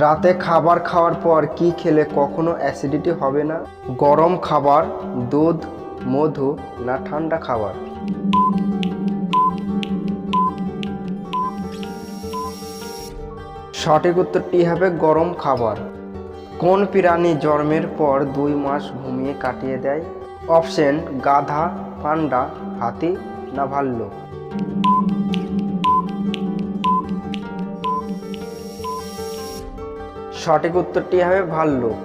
রাতে খাবার খাওয়ার পর কি খেলে কখনো অ্যাসিডিটি হবে না? গরম খাবার, দুধ, মধু না ঠান্ডা খাবার? সঠিক উত্তরটি হবে গরম খাবার। কোন প্রাণী জন্মের পর দুই মাস ঘুমিয়ে কাটিয়ে দেয়? অপশন, গাধা, পান্ডা, হাতি না ভাল্লুক? সঠিক উত্তরটি হবে ভাল্লুক।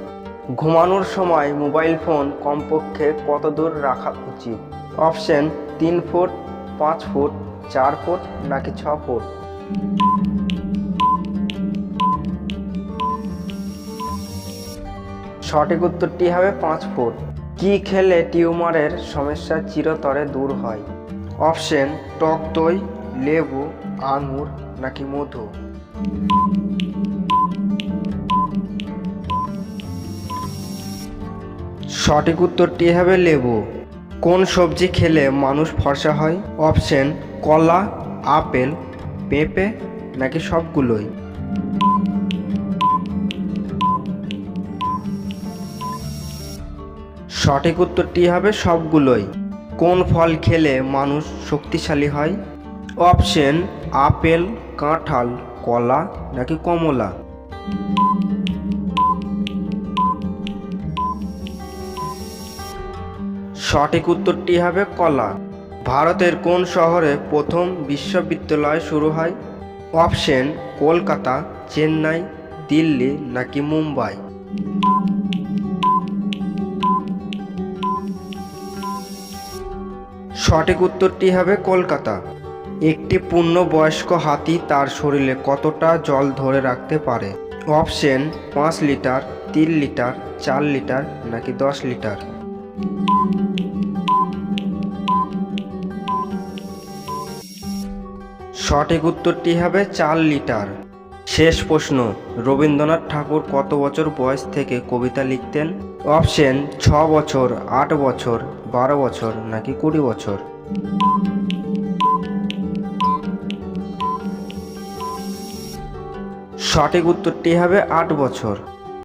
ঘুমানোর সময় মোবাইল ফোন কমপক্ষে কত দূর রাখা উচিত? অপশন, তিন ফুট, পাঁচ ফুট, চার ফুট, নাকি ছ ফুট? সঠিক উত্তরটি হবে পাঁচ ফুট। কি খেলে টিউমারের সমস্যা চিরতরে দূর হয়? অপশন, টক দই, লেবু, আঙুর, নাকি মধু? সঠিক উত্তরটি হবে লেবু। কোন সবজি খেলে মানুষ ফর্সা হয়? অপশন, কলা, আপেল, পেঁপে নাকি সবগুলোই? সঠিক উত্তরটি হবে সবগুলোই। কোন ফল খেলে মানুষ শক্তিশালী হয়? অপশন, আপেল, কাঁঠাল, কলা নাকি কমলা? সঠিক উত্তরটি হবে কলা। ভারতের কোন শহরে প্রথম বিশ্ববিদ্যালয় শুরু হয়? অপশন, কলকাতা, চেন্নাই, দিল্লি নাকি মুম্বাই? সঠিক উত্তরটি হবে কলকাতা। একটি পূর্ণবয়স্ক হাতি তার শরীরে কতটা জল ধরে রাখতে পারে? অপশন, পাঁচ লিটার, তিন লিটার, চার লিটার নাকি দশ লিটার? সঠিক উত্তরটি হবে চার লিটার। শেষ প্রশ্ন, রবীন্দ্রনাথ ঠাকুর কত বছর বয়স থেকে কবিতা লিখতেন? অপশন, ছ বছর, আট বছর, বারো বছর নাকি কুড়ি বছর? সঠিক উত্তরটি হবে আট বছর।